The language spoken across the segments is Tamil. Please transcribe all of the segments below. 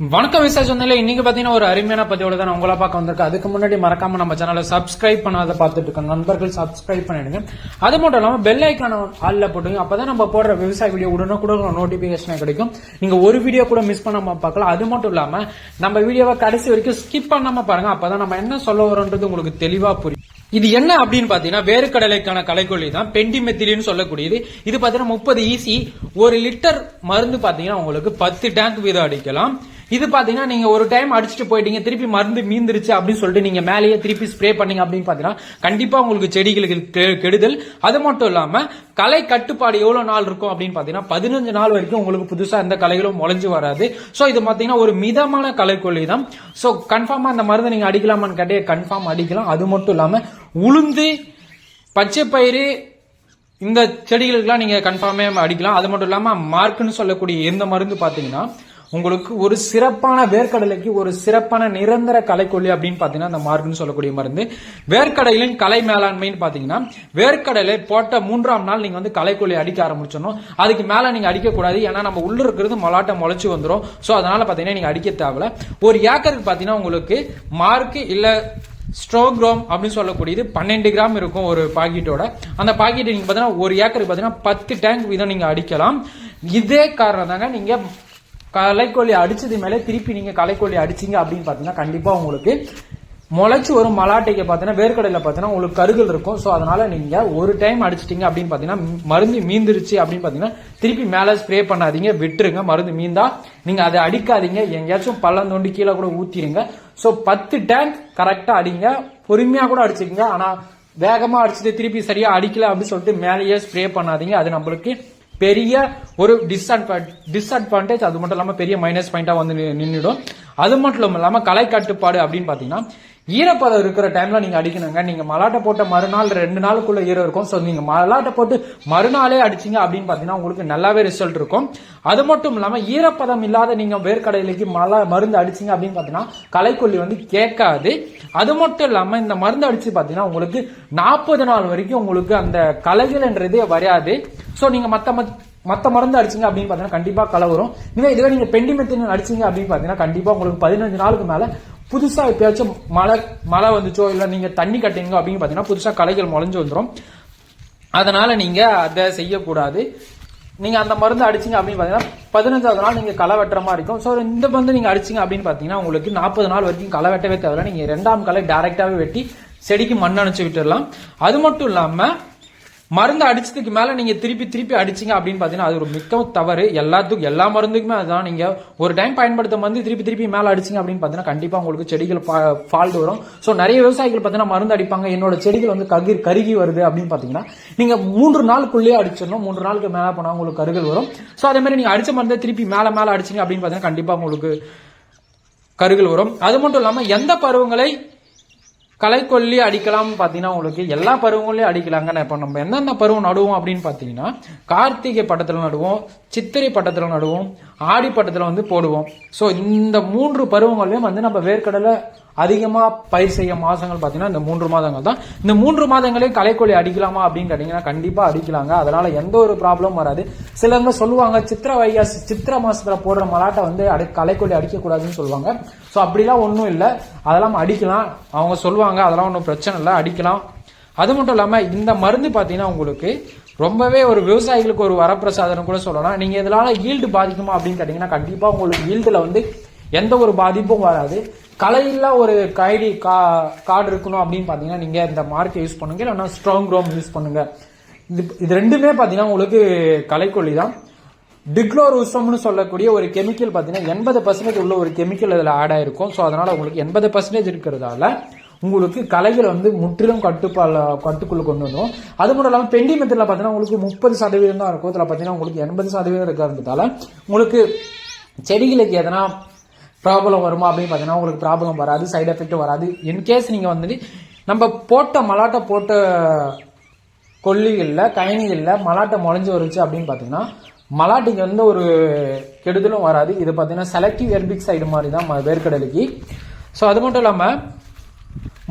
வணக்கம் விசா சொன்னில இன்னைக்கு பாத்தீங்கன்னா ஒரு அருமையான பதிவோட தான் உங்களை பார்க்க வந்திருக்கு அதுக்கு முன்னாடி மறக்காம நம்ம சேனலை சப்ஸ்கிரைப் பண்ணாத பார்த்துட்டு இருக்க நண்பர்கள் சப்ஸ்கிரைப் பண்ணிடுங்க. அது மட்டும் இல்லாம பெல் ஐக்கான ஆளில் போட்டுங்க. அப்பதான் நம்ம போடுற விவசாய வீடியோ உடனே கூட நோட்டிபிகேஷன் கிடைக்கும். நீங்க ஒரு வீடியோ கூட மிஸ் பண்ணாம பார்க்கலாம். அது மட்டும் இல்லாம நம்ம வீடியோவை கடைசி வரைக்கும் ஸ்கிப் பண்ணாம பாருங்க. அப்பதான் நம்ம என்ன சொல்ல வரோன்றது உங்களுக்கு தெளிவா புரியும். இது என்ன அப்படின்னு பாத்தீங்கன்னா வேர்க்கடலைக்கான கலைக்கொல்லி தான் பெண்டிமெத்திலின்னு சொல்லக்கூடியது. இது பாத்தீங்கன்னா முப்பது ஈசி ஒரு லிட்டர் மருந்து பாத்தீங்கன்னா உங்களுக்கு பத்து டேங்க் வீதம் அடிக்கலாம். இது பாத்தீங்கன்னா நீங்க ஒரு டைம் அடிச்சுட்டு போயிட்டீங்க திருப்பி மருந்து மீந்துருச்சு அப்படின்னு சொல்லிட்டு நீங்க மேலேயே திருப்பி ஸ்ப்ரே பண்ணீங்க அப்படின்னு பாத்தீங்கன்னா கண்டிப்பா உங்களுக்கு செடிகளுக்கு கெடுதல். அது மட்டும் இல்லாம களை கட்டுப்பாடு எவ்வளவு நாள் இருக்கும் அப்படின்னு பாத்தீங்கன்னா பதினஞ்சு நாள் வரைக்கும் உங்களுக்கு புதுசா எந்த கலைகளும் முளைஞ்சு வராது. சோ இது பாத்தீங்கன்னா ஒரு மிதமான கலைக்கொல்லி தான். சோ கன்ஃபார்மா அந்த மருந்து நீங்க அடிக்கலாமான்னு கேட்டே கன்ஃபார்ம் அடிக்கலாம். அது மட்டும் இல்லாம உளுந்து பச்சை பயிறு இந்த செடிகளுக்கெல்லாம் நீங்க கன்ஃபார்மே அடிக்கலாம். அது மட்டும் இல்லாம மார்க்னு சொல்லக்கூடிய எந்த மருந்து பாத்தீங்கன்னா உங்களுக்கு ஒரு சிறப்பான வேர்க்கடலைக்கு ஒரு சிறப்பான நிரந்தர கலைக்கொல்லி அப்படின்னு பார்த்தீங்கன்னா அந்த மார்க்னு சொல்லக்கூடிய மருந்து. வேர்க்கடலின் கலை மேலாண்மைன்னு பாத்தீங்கன்னா வேர்க்கடலை போட்ட மூன்றாம் நாள் நீங்க வந்து கலைக்கொல்லி அடிக்க ஆரம்பிச்சிடணும். அதுக்கு மேல நீங்க அடிக்க கூடாது ஏன்னா நம்ம உள்ள இருக்கிறது மலாட்டை முளைச்சு வந்துடும் சோ அதனால பாத்தீங்கன்னா நீங்க அடிக்க தேவையில்ல. ஒரு ஏக்கருக்கு பாத்தீங்கன்னா உங்களுக்கு மார்க் இல்ல ஸ்ட்ரோக்ரோம் அப்படின்னு சொல்லக்கூடியது பன்னெண்டு கிராம் இருக்கும் ஒரு பாக்கெட்டோட. அந்த பாக்கெட் நீங்க பாத்தீங்கன்னா ஒரு ஏக்கருக்கு பாத்தீங்கன்னா பத்து டேங்க் வீதம் நீங்க அடிக்கலாம். இதே காரணம் தாங்க நீங்க களைக்கொல்லி அடிச்சது மேலே திருப்பி நீங்க களைக்கொல்லி அடிச்சீங்க அப்படின்னு பாத்தீங்கன்னா கண்டிப்பா உங்களுக்கு முளைச்சு வரும் மலாட்டைக்கு பார்த்தீங்கன்னா வேர்க்கடையில பார்த்தீங்கன்னா உங்களுக்கு கருகள் இருக்கும். ஸோ அதனால நீங்க ஒரு டைம் அடிச்சிட்டீங்க அப்படின்னு பார்த்தீங்கன்னா மருந்து மீந்துருச்சு அப்படின்னு பார்த்தீங்கன்னா திருப்பி மேலே ஸ்ப்ரே பண்ணாதீங்க. விட்டுருங்க. மருந்து மீந்தா நீங்க அதை அடிக்காதீங்க. எங்கேயாச்சும் பள்ளம் தோண்டி கீழே கூட ஊத்திடுங்க ஸோ பத்து டேங்க் கரெக்டாக அடிங்க. பொறுமையாக கூட அடிச்சுக்கங்க. ஆனால் வேகமாக அடிச்சுட்டு திருப்பி சரியாக அடிக்கல அப்படின்னு சொல்லிட்டு மேலேயே ஸ்ப்ரே பண்ணாதீங்க. அது நம்மளுக்கு பெரிய ஒரு டிஸ்அட்வான்ட் டிஸ்அட்வான்டேஜ் அது மட்டும் இல்லாமல் பெரிய மைனஸ் பாயிண்டாக வந்து நின்றுடும் அது மட்டும் இல்லாமல் கலை கட்டுப்பாடு அப்படின்னு பார்த்தீங்கன்னா ஈரப்பதம் இருக்கிற டைம்ல நீங்க அடிக்கணுங்க. நீங்க மலாட்டை போட்ட மறுநாள் ரெண்டு நாளுக்குள்ள ஈரம் இருக்கும். ஸோ நீங்க மலாட்டை போட்டு மறுநாளே அடிச்சீங்க அப்படின்னு பாத்தீங்கன்னா உங்களுக்கு நல்லாவே ரிசல்ட் இருக்கும். அது மட்டும் இல்லாம ஈரப்பதம் இல்லாத நீங்க வேர்க்கடையிலைக்கு மலா மருந்து அடிச்சீங்க அப்படின்னு பாத்தீங்கன்னா களைக்கொல்லி வந்து கேட்காது. அது மட்டும் இல்லாம இந்த மருந்து அடிச்சு பாத்தீங்கன்னா உங்களுக்கு நாற்பது நாள் வரைக்கும் உங்களுக்கு அந்த கலைகள்ன்றதே வராது. ஸோ நீங்க மத்த மத்- மத்த மருந்து அடிச்சீங்க அப்படின்னு பாத்தீங்கன்னா கண்டிப்பா களை வரும். இதுவே இதுவே நீங்கள் பெண்டிமெத்தின் அடிச்சீங்க அப்படின்னு பாத்தீங்கன்னா கண்டிப்பா உங்களுக்கு பதினஞ்சு நாளுக்கு மேல புதுசா எப்பயாச்சும் மழை மழை வந்துச்சோ இல்ல நீங்க தண்ணி கட்டினீங்க அப்படின்னு பாத்தீங்கன்னா புதுசா களைகள் முளைஞ்சு வந்துடும் அதனால நீங்க அதை செய்யக்கூடாது. நீங்க அந்த மருந்து அடிச்சீங்க அப்படின்னு பாத்தீங்கன்னா பதினஞ்சாவது நாள் நீங்க களை வெட்டுற மாதிரி இருக்கும். ஸோ இந்த மருந்து நீங்க அடிச்சீங்க அப்படின்னு பாத்தீங்கன்னா உங்களுக்கு நாற்பது நாள் வரைக்கும் களை வெட்டவே தேவையில்ல. நீங்க ரெண்டாம் களை டைரக்டாவே வெட்டி செடிக்கு மண் அணைச்சு விட்டுடலாம் அது மட்டும் இல்லாம மருந்து அடிச்சதுக்கு மேல நீங்க திருப்பி திருப்பி அடிச்சீங்க அப்படின்னு பாத்தீங்கன்னா அது ஒரு மிக்க தவறு. எல்லாத்துக்கும் எல்லா மருந்துக்குமே அதுதான். நீங்க ஒரு டைம் பயன்படுத்த மருந்து திருப்பி திருப்பி மேல அடிச்சீங்க அப்படின்னு பாத்தீங்கன்னா கண்டிப்பா உங்களுக்கு செடிகள் ஃபால்ட் வரும். சோ நிறைய விவசாயிகள் பாத்தீங்கன்னா மருந்து அடிப்பாங்க. என்னோட செடிகள் வந்து கருகி கருகி வருது அப்படின்னு பாத்தீங்கன்னா நீங்க மூன்று நாளுக்குள்ளேயே அடிச்சிடணும். மூன்று நாளுக்கு மேல போனா உங்களுக்கு கருகள் வரும். சோ அதே மாதிரி நீங்க அடிச்ச மருந்தை திருப்பி மேல மேல அடிச்சீங்க அப்படின்னு பாத்தீங்கன்னா கண்டிப்பா உங்களுக்கு கருகள் வரும். அது மட்டும் இல்லாம எந்த பருவங்களை களைக்கொல்லி அடிக்கலாம் பார்த்தீங்கன்னா உங்களுக்கு எல்லா பருவங்களையும் அடிக்கலாங்க இப்போ நம்ம எந்தெந்த பருவம் நடுவோம் அப்படின்னு பார்த்தீங்கன்னா கார்த்திகை பட்டத்தில் நடுவோம் சித்திரை பட்டத்தில் நடுவோம் ஆடி பட்டத்தில் வந்து போடுவோம். ஸோ இந்த மூன்று பருவங்களையும் வந்து நம்ம வேர்க்கடலை அதிகமாக பயிர் செய்ய மாதங்கள் பார்த்தீங்கன்னா இந்த மூன்று மாதங்கள் தான். இந்த மூன்று மாதங்களையும் களைக்கொல்லி அடிக்கலாமா அப்படின்னு கேட்டிங்கன்னா கண்டிப்பாக அடிக்கலாங்க. அதனால எந்த ஒரு ப்ராப்ளம் வராது. சிலவங்க சொல்லுவாங்க சித்திர வைகாசி சித்திர மாதத்தில் போடுற மலாட்டை வந்து அடி களைக்கொல்லி அடிக்கக்கூடாதுன்னு சொல்லுவாங்க. ஸோ அப்படிலாம் ஒன்றும் இல்லை. அதெல்லாம் அடிக்கலாம். அவங்க சொல்லுவாங்க அதெல்லாம் ஒன்றும் பிரச்சனை இல்லை. அடிக்கலாம். அது மட்டும் இல்லாமல் இந்த மருந்து பார்த்தீங்கன்னா உங்களுக்கு ரொம்பவே ஒரு விவசாயிகளுக்கு ஒரு வரப்பிரசாதனம் கூட சொல்லலாம். நீங்கள் இதனால ஈல்டு பாதிக்குமா அப்படின்னு கேட்டிங்கன்னா கண்டிப்பாக உங்களுக்கு ஈல்டில் வந்து எந்த ஒரு பாதிப்பும் வராது. கலையில்லா ஒரு கைடி கா கார்டு இருக்கணும் அப்படின்னு பார்த்தீங்கன்னா நீங்கள் இந்த மார்க்கை யூஸ் பண்ணுங்க. இல்லைன்னா ஸ்ட்ராங் ரோம் யூஸ் பண்ணுங்க. இது இது ரெண்டுமே பார்த்தீங்கன்னா உங்களுக்கு கலைக்கொல்லி தான். டிக்ளோரூசம்னு சொல்லக்கூடிய ஒரு கெமிக்கல் பார்த்தீங்கன்னா எண்பது பர்சன்டேஜ் உள்ள ஒரு கெமிக்கல் அதில் ஆட் ஆயிருக்கும். ஸோ அதனால் உங்களுக்கு எண்பது பர்சன்டேஜ் இருக்கிறதால உங்களுக்கு கலைகள் வந்து முற்றிலும் கட்டுப்பால கட்டுக்குள்ள கொண்டு வந்தோம் அது மட்டும் இல்லாமல் பெண்டி மெத்தடில் பார்த்தீங்கன்னா உங்களுக்கு முப்பது சதவீதம் தான் இருக்கும். இதில் பார்த்தீங்கன்னா உங்களுக்கு எண்பது சதவீதம் இருக்கிறதுனால உங்களுக்கு செடிகளுக்கு எதனா ப்ராப்ளம் வருமா அப்படின்னு பார்த்தீங்கன்னா உங்களுக்கு ப்ராப்ளம் வராது சைடு எஃபெக்ட் வராது. இன்கேஸ் நீங்கள் வந்துட்டு நம்ம போட்ட மலாட்டை போட்ட கொல்லிகளில் கயனிகளில் மலாட்டை முளைஞ்சு வருச்சு அப்படின்னு பார்த்தீங்கன்னா மலாட்டிக்கு வந்து ஒரு கெடுதலும் வராது. இது பார்த்தீங்கன்னா செலக்டிவ் எர்பிக் சைடு மாதிரி தான் வேர்க்கடலைக்கு. ஸோ அது மட்டும் இல்லாமல்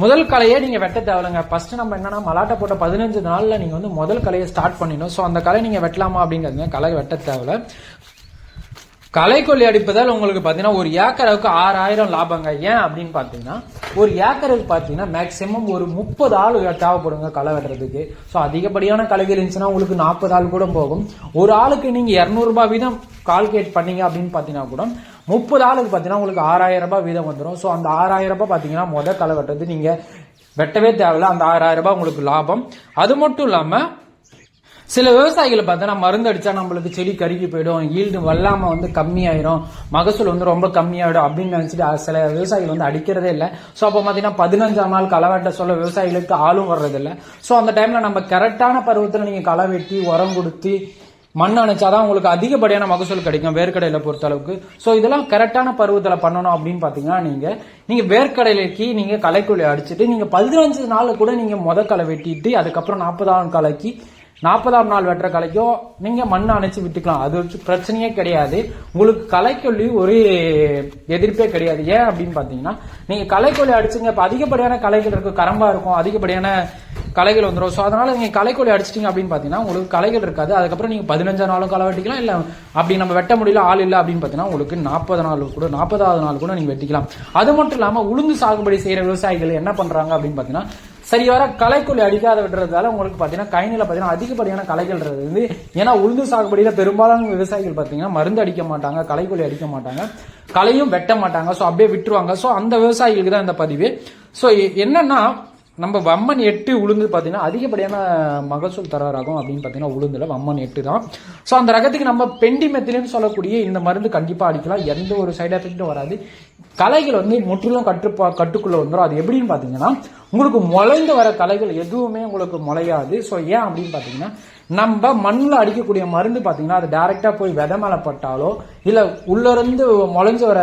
முதல் கலையை நீங்கள் வெட்ட தேவையில்லைங்க. ஃபஸ்ட்டு நம்ம என்னன்னா மலாட்டை போட்ட பதினஞ்சு நாளில் நீங்கள் வந்து முதல் கலையை ஸ்டார்ட் பண்ணிடணும். ஸோ அந்த கலை நீங்கள் வெட்டலாமா அப்படிங்கிறதுங்க கலை வெட்ட தேவையில்ல. களைக்கொல்லி அடிப்பதால் உங்களுக்கு பார்த்தீங்கன்னா ஒரு ஏக்கருக்கு ஆறாயிரம் லாபங்க. ஏன் அப்படின்னு பார்த்தீங்கன்னா ஒரு ஏக்கருக்கு பார்த்தீங்கன்னா மேக்சிமம் ஒரு முப்பது ஆள் தேவைப்படுங்க களை வெட்டுறதுக்கு. ஸோ அதிகப்படியான களைகள் இருந்துச்சுன்னா உங்களுக்கு நாற்பது ஆள் கூட போகும். ஒரு ஆளுக்கு நீங்கள் இரநூறுபா வீதம் கால்குலேட் பண்ணீங்க அப்படின்னு பார்த்தீங்கன்னா கூட முப்பது ஆளுக்கு பார்த்தீங்கன்னா உங்களுக்கு ஆறாயிரம் ரூபாய் வீதம் வந்துடும் ஸோ அந்த ஆறாயிரம் ரூபாய் பார்த்தீங்கன்னா முதல் களை வெட்டுறது நீங்கள் வெட்டவே தேவையில்ல. அந்த ஆறாயிரம் ரூபாய் உங்களுக்கு லாபம். அது மட்டும் இல்லாமல் சில விவசாயிகளை பார்த்தோன்னா மருந்து அடிச்சா நம்மளுக்கு செடி கருகி போயிடும் ஈல்டு வல்லாம வந்து கம்மியாயிரும் மகசூல் வந்து ரொம்ப கம்மியாயிடும் அப்படின்னு நினைச்சிட்டு சில விவசாயிகள் வந்து அடிக்கிறதே இல்லை. ஸோ அப்போ பார்த்தீங்கன்னா பதினஞ்சாம் நாள் களை வெட்ட சொல்ல விவசாயிகளுக்கு ஆளும் வர்றதில்லை. ஸோ அந்த டைம்ல நம்ம கரெக்டான பருவத்தில் நீங்கள் களை வெட்டி உரம் கொடுத்து மண் அணைச்சாதான் உங்களுக்கு அதிகப்படியான மகசூல் கிடைக்கும் வேர்க்கடையில பொறுத்த அளவுக்கு. ஸோ இதெல்லாம் கரெக்டான பருவத்தில் பண்ணணும் அப்படின்னு பார்த்தீங்கன்னா நீங்க நீங்க வேர்க்கடலைக்கு நீங்க களைக்குள்ளி அடிச்சுட்டு நீங்க பதினஞ்சு நாள் கூட நீங்க முத களை வெட்டிட்டு அதுக்கப்புறம் நாற்பதாம் களைக்கு நாற்பதாம் நாள் வெட்டுற கலைக்கும் நீங்க மண்ணை அணைச்சு விட்டுக்கலாம். அது ஒரு பிரச்சனையே கிடையாது. உங்களுக்கு கலைக்கொல்லி ஒரு எதிர்ப்பே கிடையாது. ஏன் அப்படின்னு பாத்தீங்கன்னா நீங்க கலைக்கொல்லி அடிச்சுங்க இப்ப அதிகப்படியான கலைகள் இருக்கு. கரம்பா இருக்கும் அதிகப்படியான கலைகள் வந்துடும் ஸோ அதனால நீங்க கலைக்கொல்லி அடிச்சிட்டீங்க அப்படின்னு பாத்தீங்கன்னா உங்களுக்கு கலைகள் இருக்காது. அதுக்கப்புறம் நீங்க பதினஞ்சாம் நாளும் களை வெட்டிக்கலாம். இல்ல அப்படி நம்ம வெட்ட முடியல ஆள் இல்லை அப்படின்னு பாத்தீங்கன்னா உங்களுக்கு நாற்பது நாள் கூட நாற்பதாவது நாள் கூட நீங்க வெட்டிக்கலாம். அது மட்டும் இல்லாம உளுந்து சாகுபடி செய்யற விவசாயிகள் என்ன பண்றாங்க அப்படின்னு பாத்தீங்கன்னா சரி வர களைக்குள்ளி அடிக்காத விடுறதால உங்களுக்கு பார்த்தீங்கன்னா கைனில் பார்த்தீங்கன்னா அதிகப்படியான களைகள் இருக்குது. ஏன்னா உளுந்து சாகுபடியில் பெரும்பாலான விவசாயிகள் பார்த்தீங்கன்னா மருந்து அடிக்க மாட்டாங்க களைக்குள்ளி அடிக்க மாட்டாங்க. களையும் வெட்ட மாட்டாங்க. ஸோ அப்படியே விட்டுருவாங்க. ஸோ அந்த விவசாயிகளுக்கு தான் இந்த பதிவு. ஸோ என்னன்னா நம்ம வம்மன் எட்டு உளுந்து பார்த்தீங்கன்னா அதிகப்படியான மகசூல் தர ரகம் அப்படின்னு பார்த்தீங்கன்னா உளுந்துல வம்மன் எட்டு தான். ஸோ அந்த ரகத்துக்கு நம்ம பெண்டி மெத்திலின்னு சொல்லக்கூடிய இந்த மருந்து கண்டிப்பாக அடிக்கலாம். எந்த ஒரு சைடு எஃபெக்ட்டும் வராது. களைகள் வந்து முற்றிலும் கட்டுப்பா கட்டுக்குள்ளே வந்துடும் அது எப்படின்னு பார்த்தீங்கன்னா உங்களுக்கு முளைந்து வர கலைகள் எதுவுமே உங்களுக்கு முளையாது. ஸோ ஏன் அப்படின்னு பார்த்தீங்கன்னா நம்ம மண்ணில் அடிக்கக்கூடிய மருந்து பார்த்தீங்கன்னா அது டைரெக்டாக போய் விதை மேலே பட்டாலோ இல்லை உள்ளேருந்து முளைஞ்சு வர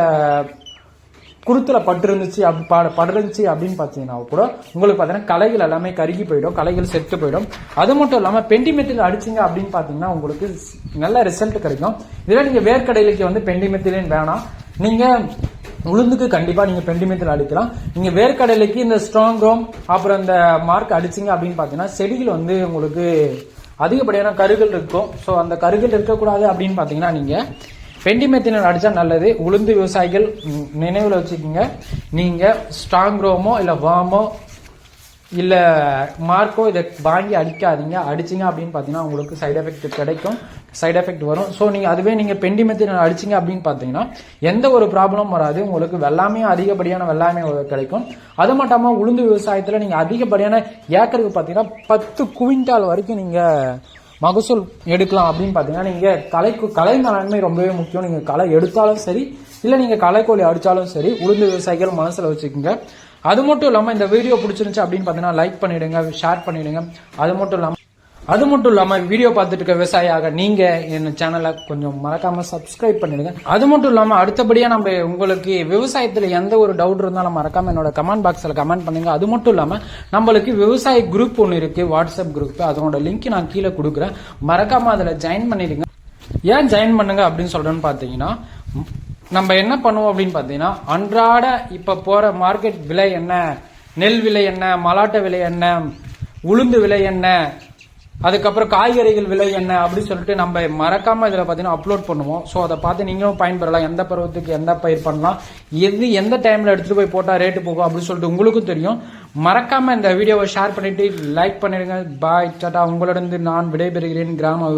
குருத்தில் பட்டுருந்துச்சு அப்படி ப- படுருந்துச்சு அப்படின்னு பார்த்தீங்கன்னா கூட உங்களுக்கு பார்த்தீங்கன்னா களைகள் எல்லாமே கருகி போயிடும் களைகள் செத்து போயிடும். அது மட்டும் இல்லாமல் பெண்டிமெத்தில் அடிச்சிங்க அப்படின்னு பார்த்தீங்கன்னா உங்களுக்கு நல்ல ரிசல்ட் கிடைக்கும். இதுவே நீங்கள் வேர்க்கடையிலுக்கு வந்து பெண்டிமெத்திலேன்னு வேணாம். நீங்கள் உளுந்துக்கு கண்டிப்பாக நீங்கள் பெண்டிமெத்தில் அடிக்கலாம். நீங்கள் வேர்க்கடலைக்கு இந்த ஸ்ட்ராங் ரோம் அப்புறம் இந்த மார்க் அடிச்சிங்க அப்படின்னு பார்த்தீங்கன்னா செடிகள் வந்து உங்களுக்கு அதிகப்படியான கருகள் இருக்கும். ஸோ அந்த கருகள் இருக்கக்கூடாது அப்படின்னு பார்த்தீங்கன்னா நீங்கள் பெண்டிமெத்தினர் அடித்தா நல்லது. உளுந்து விவசாயிகள் நினைவில் வச்சுக்கோங்க. நீங்கள் ஸ்ட்ராங் ரோமோ இல்லை வாமோ இல்லை மார்க்கோ இதை வாங்கி அடிக்காதீங்க. அடிச்சீங்க அப்படின்னு பார்த்தீங்கன்னா உங்களுக்கு சைடு எஃபெக்ட் கிடைக்கும். சைடு எஃபெக்ட் வரும். ஸோ நீங்கள் அதுவே நீங்கள் பெண்டிமெத்தினர் அடிச்சீங்க அப்படின்னு பார்த்தீங்கன்னா எந்த ஒரு ப்ராப்ளமும் வராது. உங்களுக்கு வெள்ளாமையும் அதிகப்படியான வெள்ளாமை கிடைக்கும். அது மட்டும் உளுந்து விவசாயத்தில் நீங்கள் அதிகப்படியான ஏக்கருக்கு பார்த்தீங்கன்னா பத்து குவிண்டால் வரைக்கும் நீங்கள் மகசூல் எடுக்கலாம் அப்படின்னு பார்த்தீங்கன்னா நீங்கள் கலைக்கு கலை மேலாண்மை ரொம்பவே முக்கியம். நீங்கள் களை எடுத்தாலும் சரி இல்லை நீங்கள் களைக்கோழி அடித்தாலும் சரி உளுந்து விவசாயிகள் மனசில் வச்சுக்கோங்க. அது மட்டும் இல்லாமல் இந்த வீடியோ பிடிச்சிருந்துச்சு அப்படின்னு பார்த்தீங்கன்னா லைக் பண்ணிடுங்க ஷேர் பண்ணிவிடுங்க அது மட்டும் இல்லாமல் அது மட்டும் இல்லாமல் வீடியோ பார்த்துட்டு இருக்க விவசாயியாக நீங்கள் என் சேனலை கொஞ்சம் மறக்காம சப்ஸ்கிரைப் பண்ணிடுங்க. அது மட்டும் இல்லாமல் அடுத்தபடியாக நம்ம உங்களுக்கு விவசாயத்தில் எந்த ஒரு டவுட் இருந்தாலும் மறக்காம என்னோட கமெண்ட் பாக்ஸில் கமெண்ட் பண்ணுங்க. அது மட்டும் இல்லாமல் நம்மளுக்கு விவசாய குரூப் ஒன்று இருக்கு வாட்ஸ்அப் குரூப் அதனோட லிங்க் நான் கீழே கொடுக்குறேன். மறக்காம அதில் ஜாயின் பண்ணிடுங்க. ஏன் ஜாயின் பண்ணுங்க அப்படின்னு சொல்றேன்னு பார்த்தீங்கன்னா நம்ம என்ன பண்ணுவோம் அப்படின்னு பார்த்தீங்கன்னா அன்றாட இப்போ போற மார்க்கெட் விலை என்ன? நெல் விலை என்ன? மலாட்டை விலை என்ன? உளுந்து விலை என்ன? அதுக்கப்புறம் காய்கறிகள் விலை என்ன அப்படின்னு சொல்லிட்டு நம்ம மறக்காம இதில் பார்த்தீங்கன்னா அப்லோட் பண்ணுவோம். ஸோ அதை பார்த்து நீங்களும் பயன்பெறலாம். எந்த பருவத்துக்கு எந்த பயிர் பண்ணலாம்? எது எந்த டைமில் எடுத்துகிட்டு போய் போட்டால் ரேட்டு போகும் அப்படின்னு சொல்லிட்டு உங்களுக்கும் தெரியும். மறக்காம இந்த வீடியோவை ஷேர் பண்ணிட்டு லைக் பண்ணிடுங்க. பாய் டாட்டா உங்களிடம் நான் விடைபெறுகிறேன். கிராம